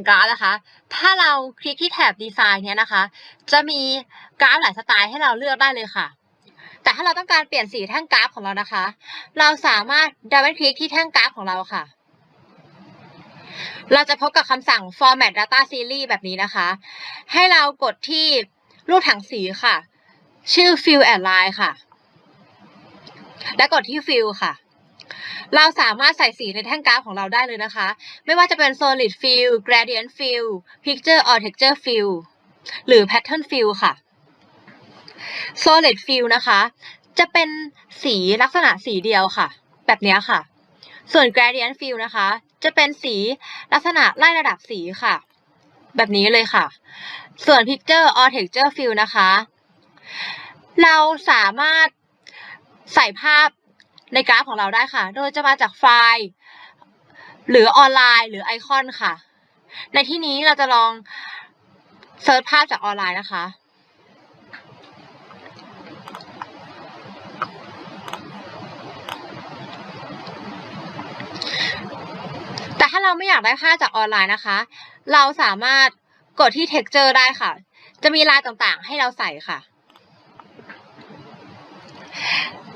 งกราฟนะคะ ถ้าเราคลิกที่แถบดีไซน์เนี้ยนะคะ จะมีกราฟหลายสไตล์ให้เราเลือกได้เลยค่ะ แต่ถ้าเราต้องการเปลี่ยนสีแท่งกราฟของเรานะคะ เราสามารถดับเบิลคลิกที่แท่งกราฟของเราค่ะ เราจะพบกับคำสั่ง format data series แบบนี้นะคะ ให้เรากดที่รูปถังสีค่ะ ชื่อ fill and line ค่ะ และกดที่ fill ค่ะ เราสามารถใส่สีในแท่งกราฟของเราได้เลยนะคะ ไม่ว่าจะเป็น solid fill gradient fill picture or texture fill หรือ pattern fill ค่ะ solid fill นะคะ จะเป็นสีลักษณะสีเดียวค่ะ แบบนี้ค่ะ ส่วน gradient fill นะคะ จะเป็นสีลักษณะไล่ระดับสีค่ะ แบบนี้เลยค่ะ ส่วน picture or texture fill นะคะ เราสามารถใส่ภาพ ในกราฟของเราได้ค่ะ โดยจะมาจากไฟล์ หรือออนไลน์ หรือไอคอนค่ะ ในที่นี้เราจะลองเซิร์ชภาพจากออนไลน์นะคะแต่ถ้าเราไม่อยากได้ภาพจากออนไลน์นะคะ เราสามารถกดที่ texture ได้ค่ะ จะมีลายต่างๆ ให้เราใส่ค่ะ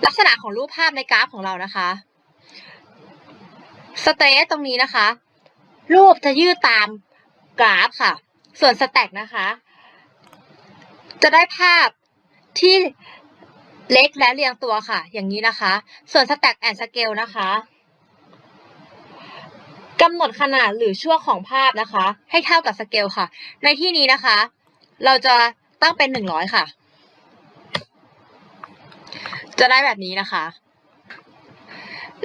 ลักษณะของรูปภาพในกราฟของเรานะคะสเตตตรงนี้นะคะ รูปจะยืดตามกราฟค่ะ ส่วนสแต็กนะคะ จะได้ภาพที่เล็กและเรียงตัวค่ะ อย่างนี้นะคะ ส่วนสแต็กแอนสเกลนะคะกำหนดขนาดหรือช่วงของภาพนะคะ ให้เท่ากับสเกลค่ะ ในที่นี้นะคะ เราจะตั้งเป็นหนึ่งร้อยค่ะ จะได้แบบนี้นะคะ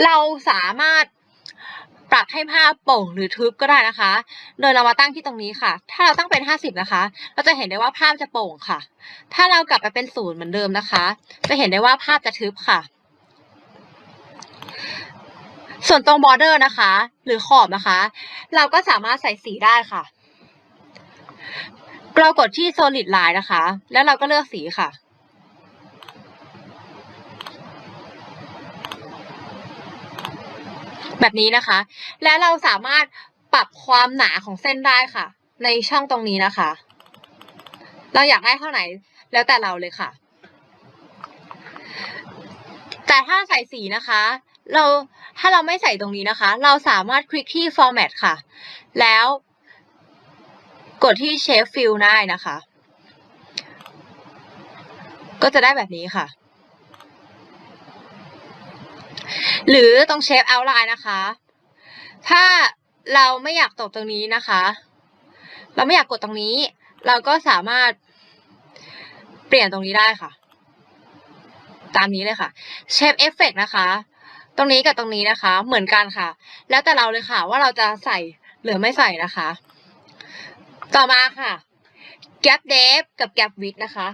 เราสามารถปรับให้ภาพโป่งหรือทึบก็ได้นะคะ โดยเรามาตั้งที่ตรงนี้ค่ะ ถ้าเราตั้งเป็น 50 นะคะ เราจะเห็นได้ว่าภาพจะโป่งค่ะ ถ้าเรากลับไปเป็นศูนย์เหมือนเดิมนะคะ จะเห็นได้ว่าภาพจะทึบค่ะ ส่วนตรงบอร์เดอร์นะคะ หรือขอบนะคะ เราก็สามารถใส่สีได้ค่ะ เรากดที่ solid line นะคะ แล้วเราก็เลือกสีค่ะ แบบนี้นะคะ และเราสามารถปรับความหนาของเส้นได้ค่ะ ในช่องตรงนี้นะคะ เราอยากได้เท่าไหร่แล้วแต่เราเลยค่ะ แต่ถ้าใส่สีนะคะ เราถ้าเราไม่ใส่ตรงนี้นะคะ เราสามารถคลิกที่ format ค่ะ แล้วกดที่ shape fill ได้นะคะ ก็จะได้แบบนี้ค่ะ หรือตรง shape outline นะคะ ถ้าเราไม่อยากตกตรงนี้นะคะ เราไม่อยากกดตรงนี้ เราก็สามารถเปลี่ยนตรงนี้ได้ค่ะ ตามนี้เลยค่ะ shape effect นะคะ ตรงนี้กับตรงนี้นะคะ เหมือนกันค่ะ แล้วแต่เราเลยค่ะ ว่าเราจะใส่หรือไม่ใส่นะคะ ต่อมาค่ะ gap depth กับ gap width นะคะ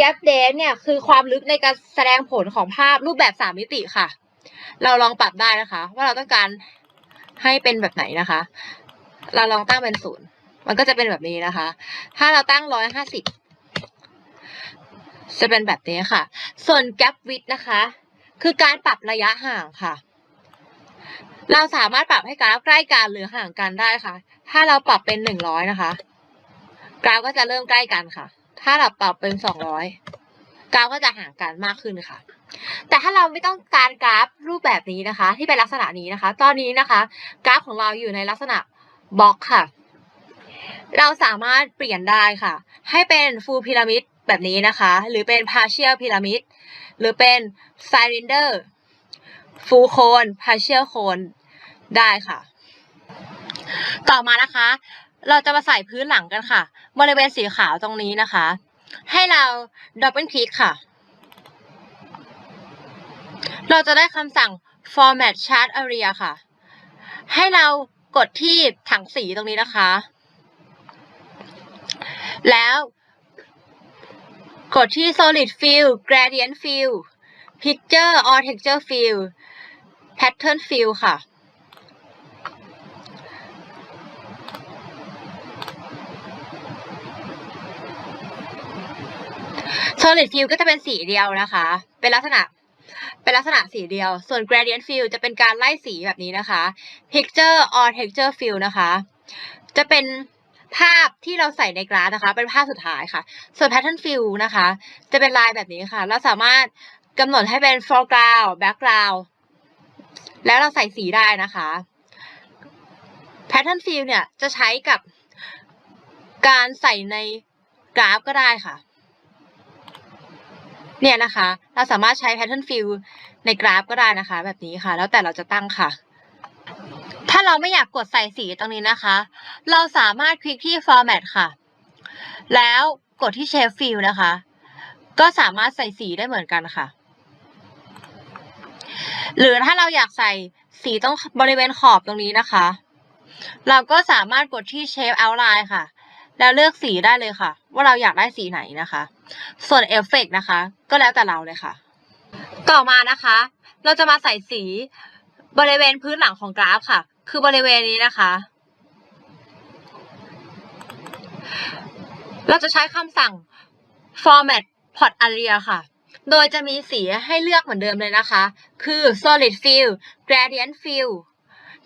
gap depth เนี่ยคือความลึกในการแสดงผลของภาพรูปแบบสามมิติค่ะ เราลองปรับได้นะคะ ว่าเราต้องการให้เป็นแบบไหนนะคะ เราลองตั้งเป็นศูนย์มันก็จะเป็นแบบนี้นะคะ ถ้าเราตั้งร้อยห้าสิบจะเป็นแบบนี้ค่ะ ส่วน gap width นะคะ คือการปรับระยะห่างค่ะ เราสามารถปรับให้กราฟใกล้กันหรือห่างกันได้ค่ะ ถ้าเราปรับเป็นหนึ่งร้อยนะคะ กราฟก็จะเริ่มใกล้กันค่ะ ถ้าเราปรับเป็นสองร้อย กราฟก็จะห่างกันมากขึ้นค่ะ แต่ถ้าเราไม่ต้องการกราฟรูปแบบนี้นะคะ ที่เป็นลักษณะนี้นะคะ ตอนนี้นะคะ กราฟของเราอยู่ในลักษณะบล็อกค่ะ เราสามารถเปลี่ยนได้ค่ะ ให้เป็น full pyramid แบบนี้นะคะ หรือเป็น partial pyramid หรือเป็น cylinder full cone partial cone ได้ค่ะ ต่อมานะคะ เราจะมาใส่พื้นหลังกันค่ะ บริเวณสีขาวตรงนี้นะคะ ให้เราดับเบิลคลิกค่ะ เราจะได้คำสั่ง format chart area ค่ะ ให้เรากดที่ถังสีตรงนี้นะคะ แล้วกดที่ solid fill gradient fill picture or texture fill pattern fill ค่ะ solid fill ก็จะเป็นสีเดียวนะคะ เป็นลักษณะเป็นลักษณะสีเดียว ส่วน gradient fill จะเป็นการไล่สีแบบนี้นะคะ picture or texture fill นะคะ จะเป็นภาพที่เราใส่ในกราฟนะคะ เป็นภาพสุดท้ายค่ะ ส่วน pattern fill นะคะ จะเป็นลายแบบนี้ค่ะ เราสามารถกำหนดให้เป็น foreground background แล้วเราใส่สีได้นะคะ pattern fill เนี่ยจะใช้กับการใส่ในกราฟก็ได้ค่ะ เนี่ยนะคะ เราสามารถใช้ pattern fill ในกราฟก็ได้นะคะ แบบนี้ค่ะ แล้วแต่เราจะตั้งค่ะ ถ้าเราไม่อยากกดใส่สีตรงนี้นะคะ เราสามารถคลิกที่ format ค่ะ แล้วกดที่ shape fill นะคะ ก็สามารถใส่สีได้เหมือนกันค่ะ หรือถ้าเราอยากใส่สีตรงบริเวณขอบตรงนี้นะคะ เราก็สามารถกดที่ shape outline ค่ะ แล้วเลือกสีได้เลยค่ะ ว่าเราอยากได้สีไหนนะคะ ส่วนเอฟเฟกนะคะ ก็แล้วแต่เราเลยค่ะ ต่อมานะคะ เราจะมาใส่สีบริเวณพื้นหลังของกราฟค่ะ คือบริเวณนี้นะคะ เราจะใช้คำสั่ง format pot area ค่ะ โดยจะมีสีให้เลือกเหมือนเดิมเลยนะคะ คือ solid fill gradient fill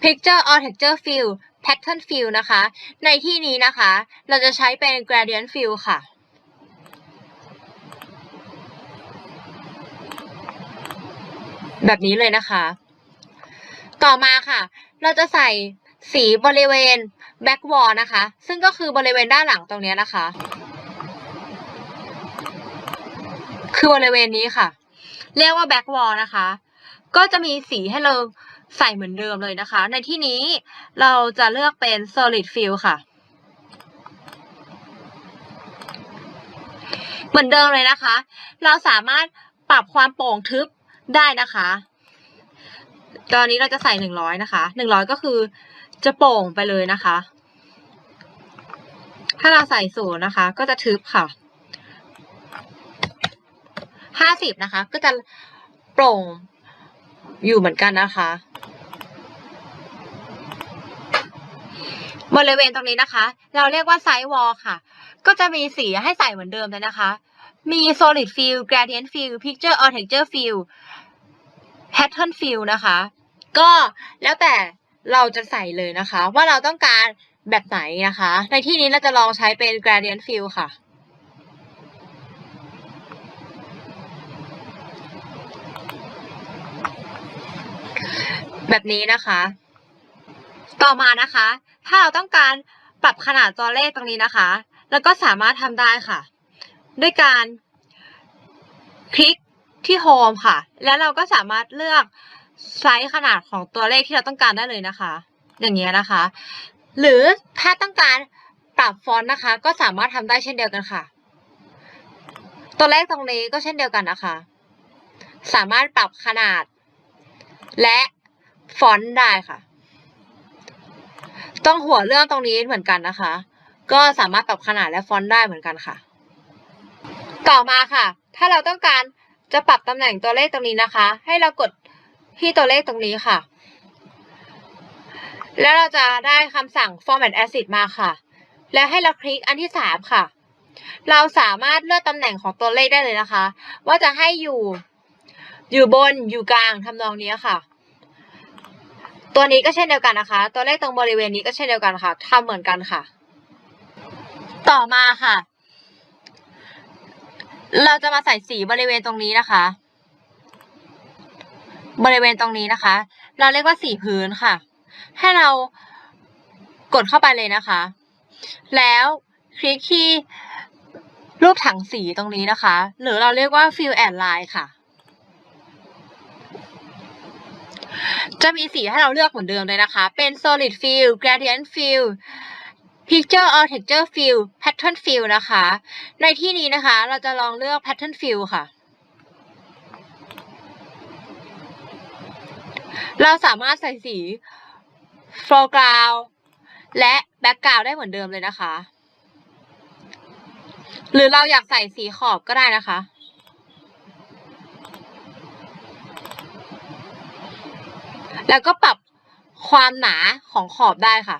picture or texture fill pattern fill นะคะ ในที่นี้นะคะ เราจะใช้เป็น gradient fill ค่ะ แบบนี้เลยนะคะ ต่อมาค่ะ เราจะใส่สีบริเวณ back wall นะคะ ซึ่งก็คือบริเวณด้านหลังตรงนี้นะคะ คือบริเวณนี้ค่ะ เรียกว่า back wall นะคะ ก็จะมีสีให้เราใส่เหมือนเดิมเลยนะคะ ในที่นี้เราจะเลือกเป็น solid fill ค่ะ เหมือนเดิมเลยนะคะ เราสามารถปรับความโปร่งทึบ ได้นะคะตอนนี้เราจะใส่หนึ่งร้อยนะคะหนึ่งร้อยก็คือจะโป่งไปเลยนะคะ ถ้าเราใส่ศูนย์นะคะ ก็จะทึบค่ะห้าสิบนะคะ ก็จะโปร่งอยู่เหมือนกันนะคะบริเวณตรงนี้นะคะ เราเรียกว่าไซส์วอลค่ะ ก็จะมีสีให้ใส่เหมือนเดิมเลยนะคะ มี solid fill gradient fill picture or texture fill pattern fill นะคะ ก็แล้วแต่เราจะใส่เลยนะคะ ว่าเราต้องการแบบไหนนะคะ ในที่นี้เราจะลองใช้เป็น gradient fill ค่ะแบบนี้นะคะ ต่อมานะคะ ถ้าเราต้องการปรับขนาดตัวเลขตรงนี้นะคะ แล้วก็สามารถทำได้ค่ะ ด้วยการคลิกที่ Home ค่ะ แล้วเราก็สามารถเลือกไซส์ขนาดของตัวเลขที่เราต้องการได้เลยนะคะ อย่างเงี้ยนะคะ หรือถ้าต้องการปรับฟอนต์นะคะ ก็สามารถทำได้เช่นเดียวกันค่ะ ตัวเลขตรงนี้ก็เช่นเดียวกันนะคะ สามารถปรับขนาด และฟอนต์ได้ค่ะ ต้องหัวเรื่องตรงนี้เหมือนกันนะคะ ก็สามารถปรับขนาดและฟอนต์ได้เหมือนกันค่ะ ต่อมาค่ะ ถ้าเราต้องการจะปรับตำแหน่งตัวเลขตรงนี้นะคะ ให้เรากดที่ตัวเลขตรงนี้ค่ะ แล้วเราจะได้คำสั่ง format acid มาค่ะ แล้วให้เราคลิกอันที่สามค่ะ เราสามารถเลือกตำแหน่งของตัวเลขได้เลยนะคะ ว่าจะให้อยู่ อยู่บนอยู่กลางทำนองนี้ค่ะ ตัวนี้ก็เช่นเดียวกันนะคะ ตัวเลขตรงบริเวณนี้ก็เช่นเดียวกันค่ะทำเหมือนกันค่ะ ต่อมาค่ะ เราจะมาใส่สีบริเวณตรงนี้นะคะ บริเวณตรงนี้นะคะ เราเรียกว่าสีพื้นค่ะ ให้เรากดเข้าไปเลยนะคะ แล้วคลิกที่รูปถังสีตรงนี้นะคะ หรือเราเรียกว่า fill and line ค่ะ จะมีสีให้เราเลือกเหมือนเดิมเลยนะคะ เป็น solid fill gradient fill picture or texture fill pattern fill นะคะ ในที่นี้นะคะเราจะลองเลือก pattern fill ค่ะ เราสามารถใส่สี foreground และ background ได้เหมือนเดิมเลยนะคะ หรือเราอยากใส่สีขอบก็ได้นะคะ แล้วก็ปรับความหนาของขอบได้ค่ะ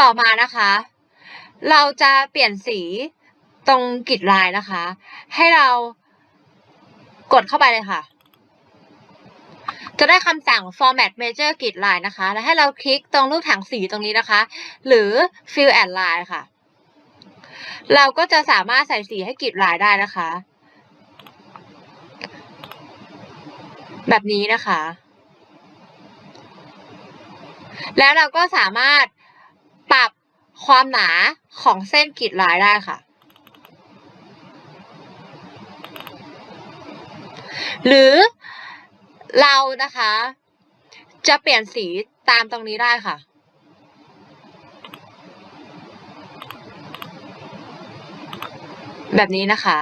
ต่อมานะคะ เราจะเปลี่ยนสีตรงกิดลายนะคะ ให้เรากดเข้าไปเลยค่ะ จะได้คำสั่ง format major grid line นะคะ แล้วให้เราคลิกตรงรูปถังสีตรงนี้นะคะ หรือ fill and line ค่ะ เราก็จะสามารถใส่สีให้กิดลายได้นะคะ แบบนี้นะคะ แล้วเราก็สามารถ ความหนาของเส้นกริดลายได้ค่ะ หรือเรานะคะ จะเปลี่ยนสีตามตรงนี้ได้ค่ะ แบบนี้นะคะ